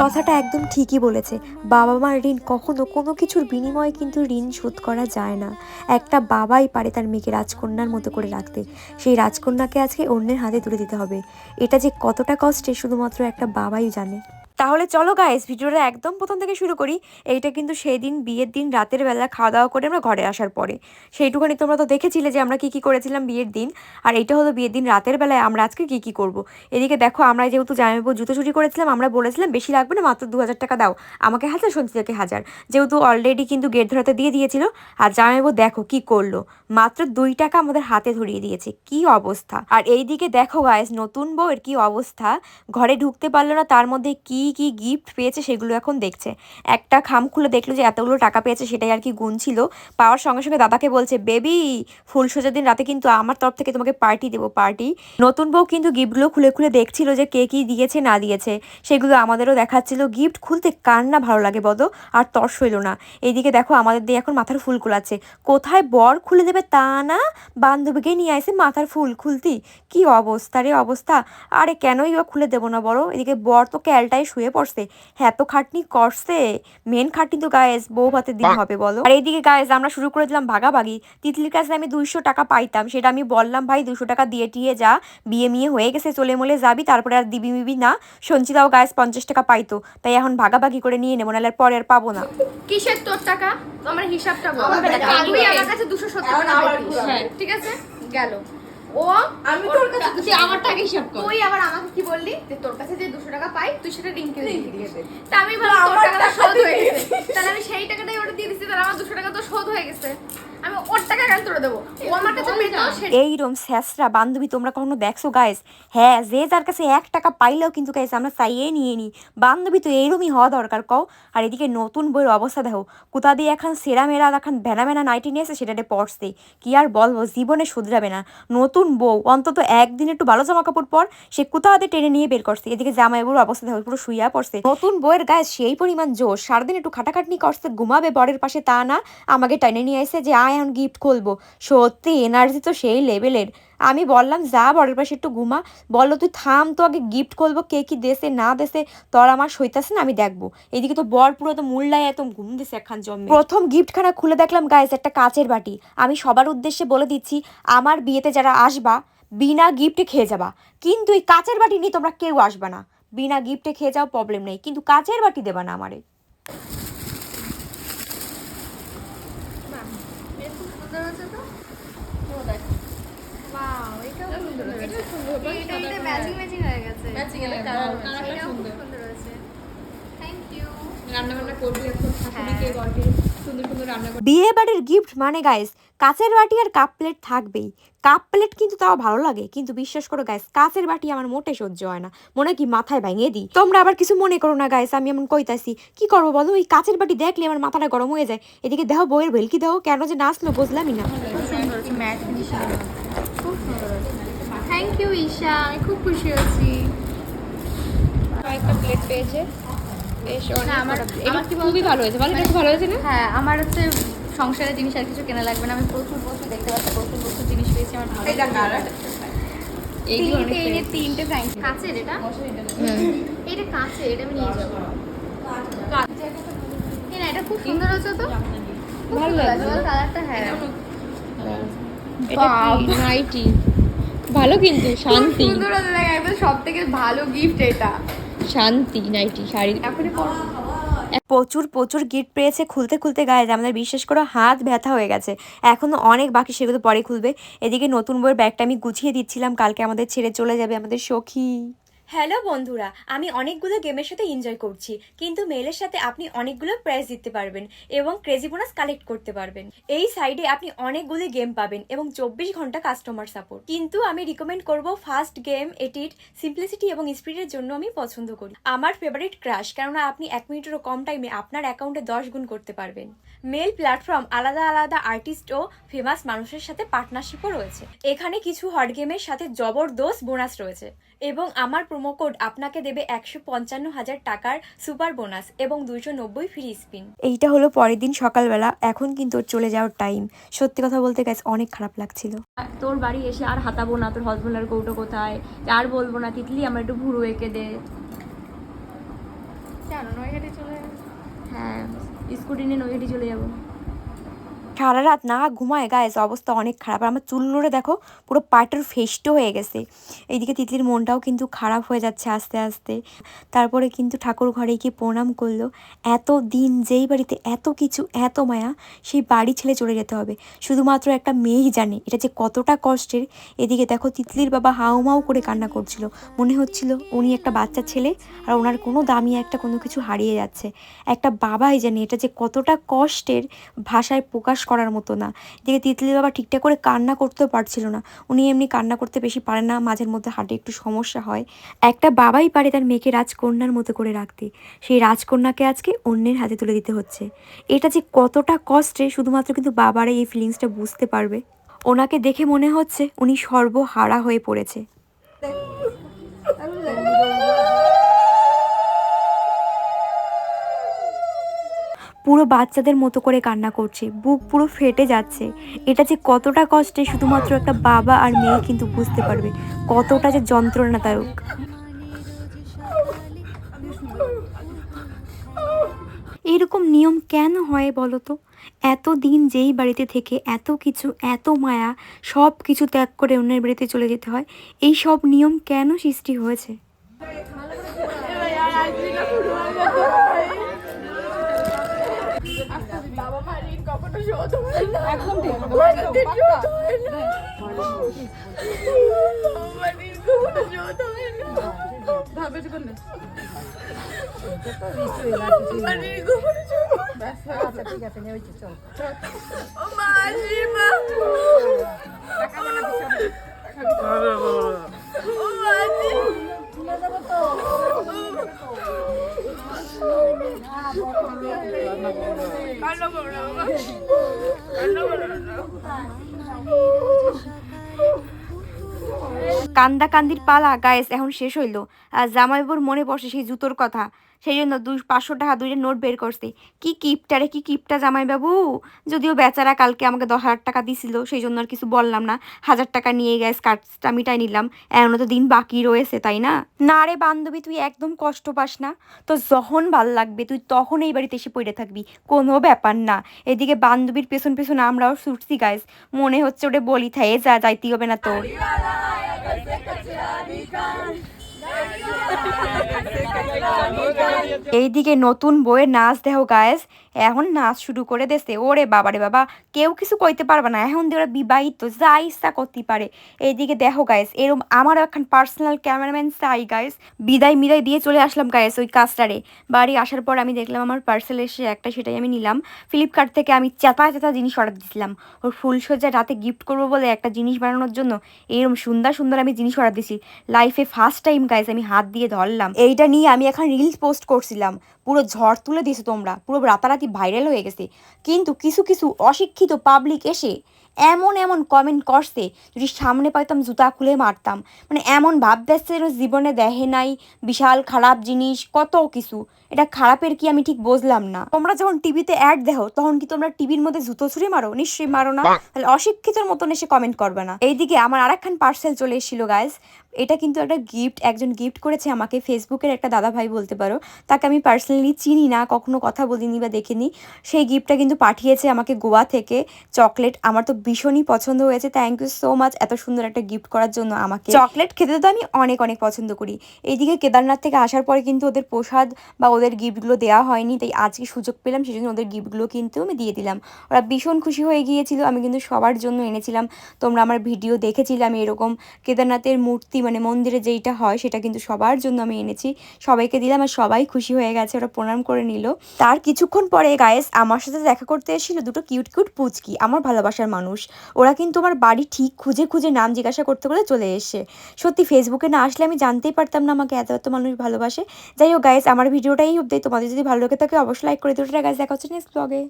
কথাটা একদম ঠিকই বলেছে। বাবা মার ঋণ কখনো কোনো কিছুর বিনিময়ে কিন্তু ঋণ শোধ করা যায় না। একটা বাবাই পারে তার মেয়েকে রাজকন্যার মতো করে রাখতে। সেই রাজকন্যাকে আজকে অন্যের হাতে তুলে দিতে হবে। এটা যে কতটা কষ্টে শুধুমাত্র একটা বাবাই জানে। তাহলে চলো গাইস ভিডিওটা একদম প্রথম থেকে শুরু করি। এইটা কিন্তু সেই দিন বিয়ের দিন, রাতের বেলা খাওয়া দাওয়া করে আমরা ঘরে আসার পরে। সেইটুখানি তোমরা তো দেখেছিলে যে আমরা কি কি করেছিলাম বিয়ের দিন। আর এইটা হলো বিয়ের দিন, রাতের বেলায় আমরা আজকে কি কি করব। এদিকে দেখো, আমরা যেহেতু জামাইবাবু জুতো চুরি করেছিলাম, আমরা বলেছিলাম বেশি লাগবে না, মাত্র দু হাজার টাকা দাও। আমাকে হাজার, সঞ্চিতাকে হাজার। যেহেতু অলরেডি কিন্তু গেট ধরাতে দিয়ে দিয়েছিল। আর জামাইবাবু দেখো কি করল। মাত্র দুই টাকা আমাদের হাতে ধরিয়ে দিয়েছে। কি অবস্থা? আর এইদিকে দেখো গায়েস নতুন বউয়ের কি অবস্থা? ঘরে ঢুকতে পারল না, তার মধ্যে কি কি গিফট পেয়েছে সেগুলো এখন দেখছে। একটা খাম খুলে দেখল যে এতগুলো টাকা পেয়েছে সেটাই আর কি গুণ ছিল পাওয়ার সঙ্গে সঙ্গে দাদাকে বলছে, বেবি, ফুল সোজা দিন রাতে কিন্তু আমার তরফ থেকে তোমাকে পার্টি দেবো পার্টি নতুন বউ কিন্তু গিফটগুলো খুলে খুলে দেখছিল যে কে কি দিয়েছে, না দিয়েছে। সেগুলো আমাদেরও দেখাচ্ছিল। গিফট খুলতে কার না ভালো লাগে বলো? আর তর্স হইল না। এইদিকে দেখো আমাদের দিয়ে এখন মাথার ফুল কুলাচ্ছে। কোথায় বর খুলে দেবে তা না? বান্ধবীকে নিয়ে আসে মাথার ফুল খুলতি। কি অবস্থা রে অবস্থা। আরে কেনই বা খুলে দেবো না বড় এদিকে বর তো ক্যালটায় শুয়ে পড়ছে। হ্যাঁ তো খাটনি করছে। মেন খাটনি তো গায়েস বউ ভাতের দিন হবে বলো। আর এইদিকে গায়েস আমরা শুরু করে দিলাম ভাগাভাগি। তিতলির কাছে আমি দুইশো টাকা পাইতাম সেটা আমি বললাম ভাই দুশো টাকা দিয়ে টিয়ে যা বিয়ে মিয়ে হয়ে গেছে চলে মলে যাবি তারপরে আর দিবি মিবি না। সঞ্চিতাও গায়েস পঞ্চাশ টাকা পাইতো তাই এখন ভাগাভাগি করে নিয়ে নেব নাহলে আর পরে আর পাবো না। কিসের তোর টাকা? আমার হিসাবটা বল। আমার কাছে দুশো সত্তর টাকা। হ্যাঁ, ঠিক আছে? গেল। ও আমি তোর কাছে তুই আমার টাকা হিসাব কর। তুই আবার আমাকে কি বললি? যে তোর কাছে যে দুশো টাকা পাই তুই সেটা রিঙ্কে দিয়ে দিস তা আমি বললাম আমার টাকাটা শোধ হয়ে গেছে। তাহলে আমি সেই টাকাটাই ওটা দিয়ে দিচ্ছি তাহলে আমার দুশো টাকা তো শোধ হয়ে গেছে। আমি ওর টাকা কেন তোরা দেবো? ও আমার কাছে পেতো এইরম স্যাসরা বান্ধবী তোমরা কখনো দেখছ গাইস হ্যাঁ যে যার কাছে এক টাকা পাইলেও কিন্তু গাইস আমরা চাইয়ে নিয়ে নিই বান্ধবী তো এইরমই হওয়া দরকার কও। আর এদিকে নতুন বইয়ের অবস্থা দেখো। কোথা দিয়ে এখন সেরা মেরা এখন ভেনা ভেনা নাইটি নিয়েছে সেটাতে পড়ছে। কি আর বলব জীবনে শুধরাবে না। নতুন বউ অন্তত একদিন একটু ভালো জামা কাপড় পর সে কোথা হাতে টেনে নিয়ে বের করছে? এদিকে জামাইবুর অবস্থা দেখো পুরো শুইয়া পড়ছে। নতুন বইয়ের গায়ে সেই পরিমাণ জোর সারাদিন একটু খাটাখাটনি করছে ঘুমাবে বরের পাশে তা না আমাকে টেনে নিয়ে এসে যে আয় এখন গিফট খুলবো। সত্যি এনার্জি তো সেই লেভেলের আমি বললাম, যা বরের পাশে একটু ঘুমা। বলল তুই থাম, তো আগে গিফট করব কে কি দেশে না দেশে তোর আমার সইতাছে না, আমি দেখব। এদিকে তো বর পুরো তো মূল্যায় এত ঘুম দিছে একখান জমে প্রথম গিফটখানা খুলে দেখলাম গাইস একটা কাচের বাটি। আমি সবার উদ্দেশ্যে বলে দিচ্ছি, আমার বিয়েতে যারা আসবা, বিনা গিফটে খেয়ে যাবা। কিন্তু এই কাচের বাটি নিয়ে তোমরা কেউ আসবা না। বিনা গিফটে খেয়ে যাও প্রবলেম নেই। কিন্তু কাচের বাটি দেবা না আমারে এটা এটাও সুন্দর। সুন্দর, এটা- এটা হয়ে গেছে। এর সুন্দর। সুন্দর. রান্না বান্না করবি এখন হ্যাঁ। সুন্দর সুন্দর রান্না বিয়ে বাড়ির গিফট মানে গাইস কাচের বাটি আর কাপ প্লেট থাকবেই। কাপ প্লেট কিন্তু তাও ভালো লাগে কিন্তু বিশ্বাস করো গাইস কাঁচের বাটি আমার মোটে সহ্য হয় না। মনে হয় কি মাথায় ভেঙে দিই। তোমরা আবার কিছু মনে করো না গাইস আমি এমন কইতাছি কি করব বলো? ওই কাঁচের বাটি দেখলে আমার মাথাটা গরম হয়ে যায়। এদিকে দেহ বইয়ের ভেলকি দেহ কেন যে নাচলো বুঝলামই না। Thank you, Isha. আমি খুব খুশি হয়েছি। কয়েকটা প্লেট পেয়েছে। বেশ আমার- খুবই ভালো হয়েছে। বলো ভালো হয়েছে না? হ্যাঁ আমার হচ্ছে সংসারের জিনিস আর কিছু কেনা লাগবে না। আমি প্রচুর প্রচুর দেখতে পাচ্ছি প্রচুর প্রচুর জিনিস পেয়েছি আমার ভালো তিনটে এনে তিনটে ফ্রাইং এটা। এটা কাচের এটা আমি নিয়ে যাব। না এটা খুব সুন্দর হয়েছে তো। ভালো লাগছে। কালারটা হ্যাঁ। নাইটি ভালো কিন্তু শান্তি। সুন্দর হয়েছে একদম সব থেকে ভালো গিফট এটা। শান্তি নাইটি শাড়ি। এখনই পরবো প্রচুর প্রচুর গিট পেয়েছে খুলতে খুলতে গায়ে আমাদের বিশেষ করে হাত ব্যথা হয়ে গেছে। এখনও অনেক বাকি, সেগুলো পরে খুলবে। এদিকে নতুন বইয়ের ব্যাগটা আমি গুছিয়ে দিচ্ছিলাম, কালকে আমাদের ছেড়ে চলে যাবে আমাদের সখী। হ্যালো বন্ধুরা, আমি অনেকগুলো গেমের সাথে এনজয় করছি, কিন্তু মেলের সাথে আপনি অনেকগুলো প্রাইজ জিততে পারবেন এবং ক্রেজি বোনাস কালেক্ট করতে পারবেন। এই সাইডে আপনি অনেকগুলো গেম পাবেন এবং চব্বিশ ঘণ্টা কাস্টমার সাপোর্ট কিন্তু আমি রিকমেন্ড করব ফার্স্ট গেম এটির সিম্পলিসিটি এবং স্পিডের জন্য আমি পছন্দ করি। আমার ফেভারিট ক্রাশ কেননা আপনি এক মিনিটেরও কম টাইমে আপনার অ্যাকাউন্টে দশ গুণ করতে পারবেন। মেল প্ল্যাটফর্ম আলাদা আলাদা আর্টিস্ট ও ফেমাস মানুষের সাথে পার্টনারশিপও রয়েছে। এখানে কিছু হট গেমের সাথে জবরদস্ত বোনাস রয়েছে। এবং আমার প্রোমো কোড আপনাকে দেবে একশো পঞ্চান্ন হাজার টাকার সুপার বোনাস এবং দুইশো নব্বই ফ্রি স্পিন এইটা হলো পরের দিন সকালবেলা এখন কিন্তু ওর চলে যাওয়ার টাইম সত্যি কথা বলতে গেছে অনেক খারাপ লাগছিল। তোর বাড়ি এসে আর হাতাবো না তোর হসবেন্ডের কৌটো কোথায়? আর বলব না তিতলি আমার একটু ভুরু এঁকে দে। কেন? নয়হাটি চলে? হ্যাঁ স্কুটি নিয়ে নৈহাটি চলে যাব। সারা রাত না ঘুমায় গায়েস অবস্থা অনেক খারাপ। আর আমার চুল নড়ে দেখো, পুরো পাটের ফেস্টো হয়ে গেছে। এইদিকে তিতলির মনটাও কিন্তু খারাপ হয়ে যাচ্ছে আস্তে আস্তে। তারপরে কিন্তু ঠাকুর ঘরে গিয়ে প্রণাম করল। এত দিন যেই বাড়িতে এত কিছু, এত মায়া, সেই বাড়ি ছেড়ে চলে যেতে হবে। শুধুমাত্র একটা মেয়েই জানে এটা যে কতটা কষ্টের। এদিকে দেখো তিতলির বাবা হাউমাউ করে কান্না করছিল। মনে হচ্ছিল উনি একটা বাচ্চা ছেলে আর ওনার কোনো দামি একটা কোনো কিছু হারিয়ে যাচ্ছে। একটা বাবাই জানে এটা যে কতটা কষ্টের ভাষায় প্রকাশ করার মতো না। এদিকে তিতলি বাবা ঠিকঠাক করে কান্না করতেও পারছিল না। উনি এমনি কান্না করতে বেশি পারে না, মাঝের মধ্যে হার্টে একটু সমস্যা হয়। একটা বাবাই পারে তার মেয়েকে রাজকন্যার মতো করে রাখতে। সেই রাজকন্যাকে আজকে অন্যের হাতে তুলে দিতে হচ্ছে। এটা যে কতটা কষ্টে, শুধুমাত্র কিন্তু বাবারা এই ফিলিংসটা বুঝতে পারবে। ওনাকে দেখে মনে হচ্ছে উনি সর্বহারা হয়ে পড়েছে। পুরো বাচ্চাদের মতো করে কান্না করছে, বুক পুরো ফেটে যাচ্ছে। এটা যে কতটা কষ্টে শুধুমাত্র একটা বাবা আর মেয়ে কিন্তু বুঝতে পারবে, কতটা যে যন্ত্রণাদায়ক। এরকম নিয়ম কেন হয় বলো তো? এত দিন যেই বাড়িতে থেকে এত কিছু, এত মায়া, সব কিছু ত্যাগ করে অন্যের বাড়িতে চলে যেতে হয়, এই সব নিয়ম কেন সৃষ্টি হয়েছে? বাবা ঋণ কখনো শোধ হয় না। একদম ঠিক কোনোদিন শোধ হয় না। বাবা ঋণ কখনো শোধ হয় না। ভাবে তো আমার ঋণ কখনো শোধ হয় না। ও মা মা কান্দা কান্দির পালা গায়েস এখন শেষ হইল। আর জামাইবুর মনে পড়ছে সেই জুতোর কথা। সেই জন্য দুই, পাঁচশো টাকা দুইটা নোট বের করছে। কি কিপটা রে, কি কিপটা জামাইবাবু? যদিও বেচারা কালকে আমাকে দশ হাজার টাকা দিছিল, সেই জন্য আর কিছু বললাম না। হাজার টাকা নিয়ে গ্যাস কাজটা মিটাই নিলাম। এমন তো দিন বাকি রয়েছে, তাই না? না রে বান্ধবী, তুই একদম কষ্ট পাস না। তো যখন ভালো লাগবে, তুই তখন এই বাড়িতে এসে পড়ে থাকবি। কোনো ব্যাপার না। এদিকে বান্ধবীর পেছন পেছন আমরাও ছুটছি গাইস মনে হচ্ছে ওটা বলি থাই যা যাইতে হবে না তোর। Oh. এইদিকে নতুন বইয়ের নাচ দেহ গায়েস এখন নাচ শুরু করে দেশে ওরে বাবারে বাবা, কেউ কিছু কইতে পারবে না। এখন দিয়ে ওরা বিবাহিত, যা ইচ্ছা করতে পারে। এইদিকে দেখো গায়েস এরম আমারও এখন পার্সোনাল ক্যামেরাম্যান চাই গায়েস বিদায় মিদায় দিয়ে চলে আসলাম গায়েস ওই কাজটারে। বাড়ি আসার পর আমি দেখলাম আমার পার্সেল এসে একটা, সেটাই আমি নিলাম। ফ্লিপকার্ট থেকে আমি চেতা চেতা জিনিস অর্ডার দিয়েছিলাম ওর ফুল সজ্জা রাতে গিফট করব বলে একটা জিনিস বানানোর জন্য এরকম সুন্দর সুন্দর আমি জিনিস অর্ডার দিছি। লাইফে ফার্স্ট টাইম গাইস আমি হাত দিয়ে ধরলাম। এইটা নিয়ে আমি এখন রিলস পোস্ট করছিলাম, পুরো ঝড় তুলে দিয়েছ তোমরা, পুরো রাতারাতি ভাইরাল হয়ে গেছে। কিন্তু কিছু কিছু অশিক্ষিত পাবলিক এসে এমন এমন কমেন্ট করছে, যদি সামনে পাইতাম জুতা খুলে মারতাম। মানে এমন ভাব দেখছে জীবনে দেহে নাই, বিশাল খারাপ জিনিস, কত কিছু। এটা খারাপের কি আমি ঠিক বুঝলাম না। তোমরা যখন টিভিতে অ্যাড দেখো তখন কি তোমরা টিভির মধ্যে জুতো ছুঁড়ে মারো? নিশ্চয়ই মারো না। তাহলে অশিক্ষিতর মতন এসে কমেন্ট করবে না। এইদিকে আমার আরেকখান পার্সেল চলে এসেছিল গাইজ এটা কিন্তু একটা গিফট একজন গিফট করেছে আমাকে। ফেসবুকের একটা দাদা ভাই বলতে পারো। তাকে আমি পার্সোনালি চিনি না কখনো কথা বলিনি বা দেখিনি। সেই গিফটটা কিন্তু পাঠিয়েছে আমাকে গোয়া থেকে। চকলেট আমার তো ভীষণই পছন্দ হয়েছে। থ্যাংক ইউ সো মাচ এত সুন্দর একটা গিফট করার জন্য আমাকে। চকলেট খেতে তো আমি অনেক অনেক পছন্দ করি। এইদিকে কেদারনাথ থেকে আসার পরে কিন্তু ওদের প্রসাদ বা ওদের গিফটগুলো দেওয়া হয়নি, তাই আজকে সুযোগ পেলাম সেই জন্য ওদের গিফটগুলো কিন্তু আমি দিয়ে দিলাম। ওরা ভীষণ খুশি হয়ে গিয়েছিল, আমি কিন্তু সবার জন্য এনেছিলাম। তোমরা আমার ভিডিও দেখেছিলে, আমি এরকম কেদারনাথের মূর্তি মানে মন্দিরে যেইটা হয়, সেটা কিন্তু সবার জন্য আমি এনেছি। সবাইকে দিলাম আর সবাই খুশি হয়ে গেছে, ওরা প্রণাম করে নিল। তার কিছুক্ষণ পরে গায়েস আমার সাথে দেখা করতে এসেছিল দুটো কিউট কিউট পুচকি, আমার ভালোবাসার মানুষ। ওরা কিন্তু আমার বাড়ি ঠিক খুঁজে খুঁজে নাম জিজ্ঞাসা করতে করতে চলে এসে সত্যি ফেসবুকে না আসলে আমি জানতেই পারতাম না আমাকে এত এত মানুষ ভালোবাসে। যাই হোক গায়েস আমার ভিডিওটাই অবধি। তোমাদের যদি ভালো লেগে থাকে, অবশ্যই লাইক করে দিও। গাছ দেখা হচ্ছে নেক্সট ব্লগে